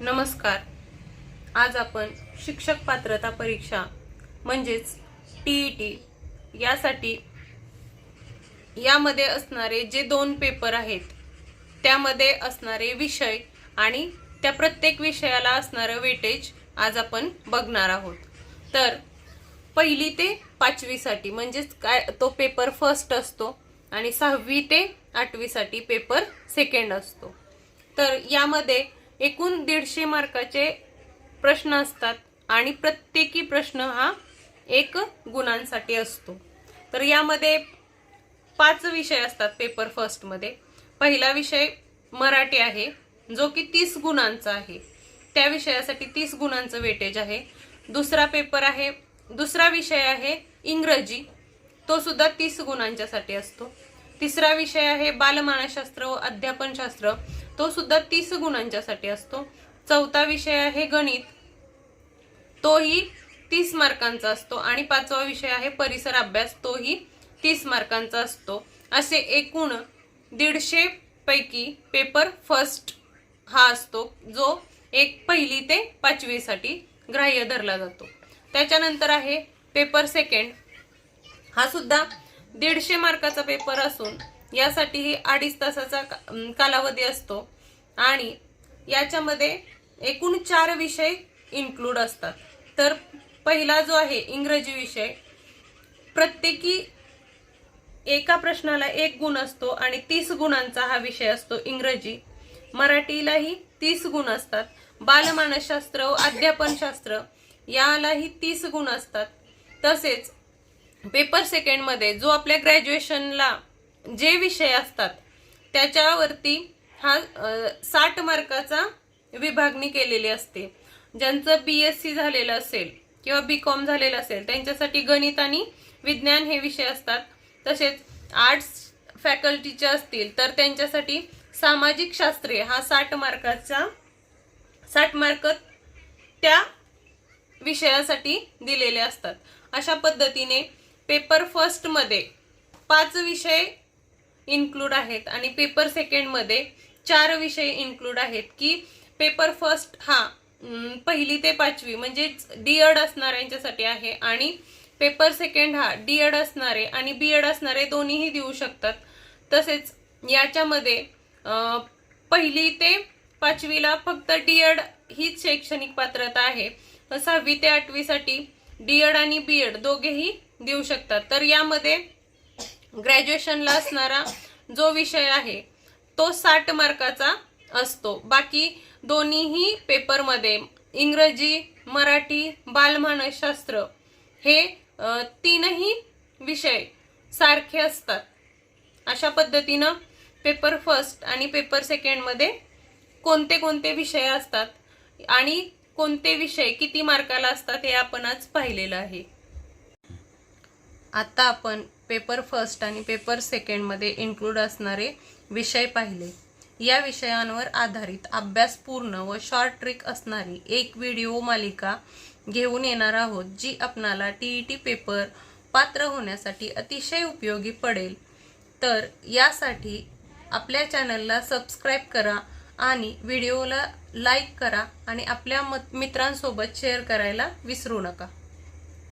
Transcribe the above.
नमस्कार. आज आपण शिक्षक पात्रता परीक्षा म्हणजेच टी ई टी यासाठी यामध्ये असणारे जे दोन पेपर आहेत त्यामध्ये असणारे विषय आणि त्या प्रत्येक विषयाला असणारं वेटेज आज आपण बघणार आहोत. तर पहिली ते पाचवीसाठी म्हणजेच काय तो पेपर फर्स्ट असतो आणि सहावी ते आठवीसाठी पेपर सेकंड असतो. तर यामध्ये एकूण दीडशे मार्काचे प्रश्न असतात आणि प्रत्येकी प्रश्न हा एक गुणांसाठी असतो. तर यामध्ये पाच विषय असतात पेपर फर्स्टमध्ये. पहिला विषय मराठी आहे जो की तीस गुणांचा आहे. त्या विषयासाठी तीस गुणांचं वेटेज आहे. दुसरा पेपर आहे दुसरा विषय आहे इंग्रजी तो सुद्धा तीस गुणांच्यासाठी असतो. तिसरा विषय आहे बालमानसशास्त्र व अध्यापनशास्त्र. तो सुद्धा तीस गुणांच्यासाठी असतो. चौथा विषय आहे गणित. तोही तीस मार्कांचा असतो आणि पाचवा विषय आहे परिसर अभ्यास. तोही तीस मार्कांचा असतो. असे एकूण दीडशे पैकी पेपर फर्स्ट हा असतो जो एक पहिली ते पाचवीसाठी ग्राह्य धरला जातो. त्याच्यानंतर आहे पेपर सेकंड हा सुद्धा दीडशे मार्काचा पेपर असून यासाठीही अडीच तासाचा का- कालावधी असतो. आणि याच्यामध्ये एकूण चार विषय इन्क्लूड असतात. तर पहिला जो आहे इंग्रजी विषय प्रत्येकी एका प्रश्नाला एक गुण असतो आणि तीस गुणांचा हा विषय असतो इंग्रजी. मराठीलाही तीस गुण असतात. बालमानसशास्त्र व अध्यापनशास्त्र यालाही तीस गुण असतात. तसेच पेपर सेकंडमध्ये जो आपल्या ग्रॅज्युएशनला जे विषय असतात त्याच्यावरती हा साठ मार्काचा विभागणी केलेली असते. ज्यांचं बी एस सी झालेलं असेल किंवा बी कॉम झालेलं असेल त्यांच्यासाठी गणित आणि विज्ञान हे विषय असतात. तसेच आर्ट्स फॅकल्टीचे असतील तर त्यांच्यासाठी सामाजिक शास्त्रे हा साठ मार्काचा साठ मार्क त्या विषयासाठी दिलेले असतात. अशा पद्धतीने पेपर फर्स्टमध्ये पाच विषय इन्क्लूड आहेत. आणि पेपर सेकंडमध्ये चार विषय इन्क्लूड आहेत की पेपर फर्स्ट हा पहिली ते पाचवी म्हणजे डीएड असणाऱ्यांच्यासाठी आहे आणि पेपर सेकंड हा डीएड असणारे आणि बीएड असणारे दोन्हीही देऊ शकतात. तसेच याच्यामध्ये पहिली ते पाचवीला फक्त डीएड हीच शैक्षणिक पात्रता आहे. सहावी ते आठवीसाठी डीएड आणि बीएड दोघेही देऊ शकतात. तर यामध्ये ग्रॅज्युएशनला असणारा जो विषय आहे तो साठ मार्काचा असतो. बाकी दोन्हीही पेपरमध्ये इंग्रजी मराठी बालमानसशास्त्र हे तीनही विषय सारखे असतात. अशा पद्धतीनं पेपर फर्स्ट आणि पेपर सेकंडमध्ये कोणते कोणते विषय असतात आणि कोणते विषय किती मार्काला असतात हे आपण आज पाहिलेलं आहे. आता आपण पेपर फर्स्ट आणि पेपर सेकंडमध्ये इन्क्लूड असणारे विषय पाहिले. या विषयांवर आधारित अभ्यासपूर्ण व शॉर्ट ट्रिक असणारी एक व्हिडिओ मालिका घेऊन येणार आहोत जी आपणाला टी ई टी पेपर पात्र होण्यासाठी अतिशय उपयोगी पडेल. तर यासाठी आपल्या चॅनलला सबस्क्राईब करा आणि व्हिडिओला लाईक करा आणि आपल्या मत मित्रांसोबत शेअर करायला विसरू नका.